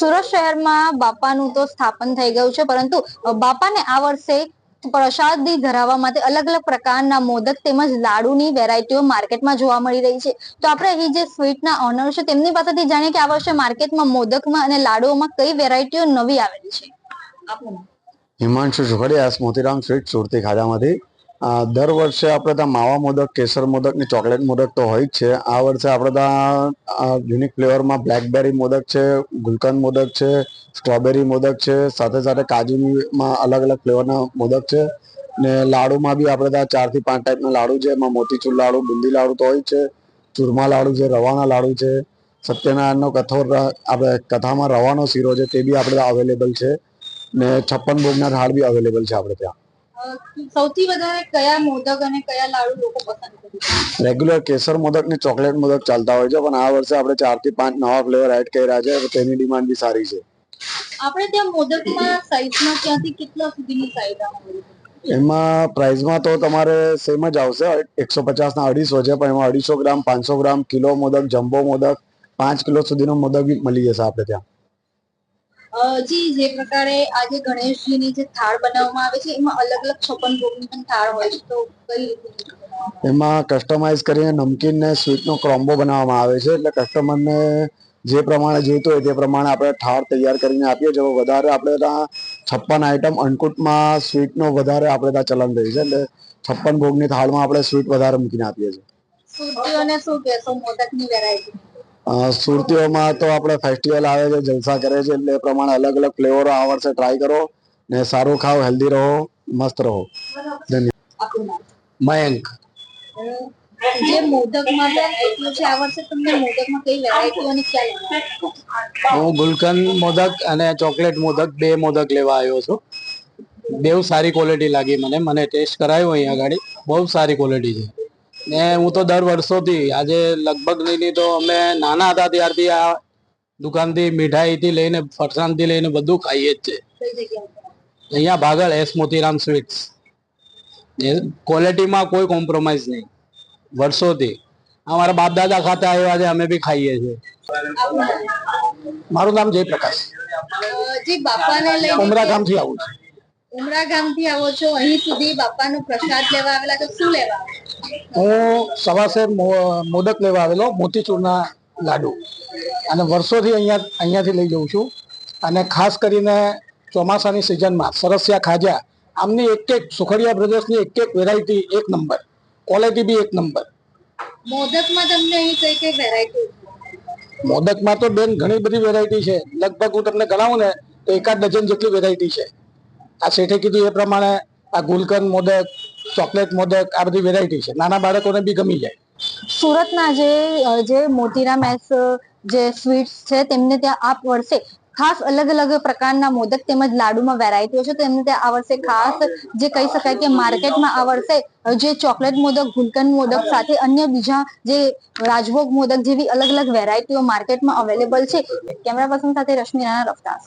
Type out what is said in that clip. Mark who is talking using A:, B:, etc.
A: સુરત શહેરમાં બાપાનું તો સ્થાપન થઈ ગયું છે પરંતુ બાપાને આ વર્ષે પ્રસાદી ધરાવવા માટે અલગ અલગ પ્રકારના મોદક તેમજ લાડુની વેરાયટીઓ માર્કેટમાં જોવા મળી રહી છે. તો આપણે અહીં જે સ્વીટના ઓનર છે તેમની પાસેથી જાણીએ કે આ વર્ષે માર્કેટમાં મોદકમાં અને લાડુઓમાં કઈ વેરાયટીઓ નવી આવેલી છે?
B: હિમાંશુ સુખડિયા મોતીરામ સ્વીટ સુરતી ખાજામાંથી. અ, દર વર્ષે આપણે ત્યાં માવા મોદક, કેસર મોદક ને ચોકલેટ મોદક તો હોય જ છે. આ વર્ષે આપણે ત્યાં યુનિક ફ્લેવરમાં બ્લેકબેરી મોદક છે, ગુલકંદ મોદક છે સ્ટ્રોબેરી મોદક છે, સાથે સાથે કાજુમાં અલગ અલગ ફ્લેવરના મોદક છે. ને લાડુમાં બી આપણે ત્યાં ચારથી પાંચ ટાઈપના લાડુ છે. એમાં મોતીચૂર લાડુ, બુંદી લાડુ તો હોય છે. ચૂરમા લાડુ છે, રવાના લાડુ છે. સત્યનારાયણનો કથોર, આપણે કથામાં રવાનો શીરો છે તે બી આપણે અવેલેબલ છે. ને છપ્પન ભોગના થાળ બી અવેલેબલ છે આપણે ત્યાં.
A: સૌથી વધારે કયા મોદક અને કયા લાડુ લોકો પસંદ કરે
B: રેગ્યુલર કેસર મોદક ને ચોકલેટ મોદક ચાલતા હોય છે પણ આ વર્ષે આપણે ચારથી પાંચ નવા ફ્લેવર એડ કર્યા છે તેની ડિમાન્ડ બી સારી છે.
A: આપણે ત્યાં મોદકમાં સાઈઝમાં ક્યાંથી કેટલા સુધીની સાઈઝ આવે?
B: એમાં પ્રાઇસમાં તો તમારે સેમ જ આવશે એકસો પચાસ ના અઢીસો છે પણ એમાં અઢીસો ગ્રામ પાંચસો gram kilo modak jumbo modak પાંચ કિલો સુધીનો મોદક બી મળી જશે આપણે ત્યાં.
A: જી જે પ્રકારે આજે ગણેશજીની જે થાળ બનાવવામાં આવે છે એમાં અલગ અલગ છપ્પન ભોગની પણ થાળ હોય છે તો કઈ રીતે
B: એમાં કસ્ટમાઇઝ કરીને નમકીન ને સ્વીટનો ક્રોમ્બો બનાવવામાં આવે છે એટલે કસ્ટમરને જે પ્રમાણે જોઈતું હોય તે પ્રમાણે આપણે થાળ તૈયાર કરીને આપીએ છીએ વધારે આપણે ત્યાં છપ્પન આઈટમ અન્નકૂટમાં સ્વીટનો વધારે આપણે ત્યાં ચલન રહ્યું છે એટલે છપ્પન ભોગની થાળમાં આપણે સ્વીટ વધારે મૂકીને આપીએ છીએ. સુરતીઓમાં તો આપણે ફેસ્ટિવલ આવે છે જલસા કરે છે એટલે એ પ્રમાણે અલગ અલગ ફ્લેવરો આ વર્ષે ટ્રાય કરો ને સારું ખાઓ હેલ્ધી રહો મસ્ત રહો.
A: ધન્યવાદ.
C: મયંક.
A: જે મોદકમાં વેરાયટીઓ છે આ વર્ષે તમને મોદકમાં કઈ વેરાયટીઓ અને ક્યાં
C: હું ગુલકંદ મોદક અને ચોકલેટ મોદક બે મોદક લેવા આવ્યો છું. બેવ સારી ક્વોલિટી લાગી મને મને ટેસ્ટ કરાયો અહીંયા આગળ. બહુ સારી ક્વોલિટી છે. ને હું તો દર વર્ષોથી આજે લગભગ નહીં તો અમે નાના હતા ત્યારથી આ દુકાનથી મીઠાઈથી લઈને ફરસાણથી લઈને બધું ખાઈએ જ છે અહીંયા ભાગળ એસ મોતીરામ સ્વીટ્સ. ક્વોલિટીમાં કોઈ કોમ્પ્રોમાઇઝ નહીં વર્ષોથી. અમારા બાપ દાદા ખાતા આવ્યા છે અમે બી ખાઈએ છીએ. મારું નામ જયપ્રકાશ. ઉમરા ગામથી આવું છું.
A: ઉમરા ગામથી આવો છો અહીં સુધી બાપાનો પ્રસાદ લેવા આવેલા તો શું લેવા
C: હું સવાસેર મો- મોદક લેવા આવેલો મોતીચૂરના લાડુ. અને વર્ષોથી અહીંયા અહીંયાથી લઈ જઉં છું. અને ખાસ કરીને ચોમાસાની સિઝનમાં સરસિયા ખાજા આમની એક એક સુખડિયા બ્રધર્સની એક એક વેરાયટી એક નંબર. ક્વોલિટી બી એક નંબર.
A: મોદકમાં તમને અહીં કઈ કઈ વેરાયટી
C: મોદકમાં તો બેન ઘણી બધી વેરાયટી છે. લગભગ હું તમને ગણાવું ને તો એકાદ ડઝન જેટલી વેરાયટી છે. આ શેઠે કીધું એ પ્રમાણે આ ગુલકંદ મોદક, ચોકલેટ મોદક, આ બધી વેરાયટી છે. નાના બાળકોને બી ગમી જાય.
A: સુરતના જે જે મોતીરામ એસ, જે સ્વીટ્સ છે, તેમને ત્યાં આ વર્ષે ખાસ અલગ અલગ પ્રકારના મોદક તેમજ લાડુમાં વેરાયટીઓ છે તો એમને ત્યાં આ વર્ષે ખાસ જે કહી શકાય કે માર્કેટમાં આ વર્ષે જે ચોકલેટ મોદક, ગુલકંદ મોદક સાથે અન્ય બીજા જે રાજભોગ મોદક જેવી અલગ અલગ વેરાયટીઓ માર્કેટમાં અવેલેબલ છે. કેમેરા પર્સન સાથે રશ્મિ રાણા રફતાર.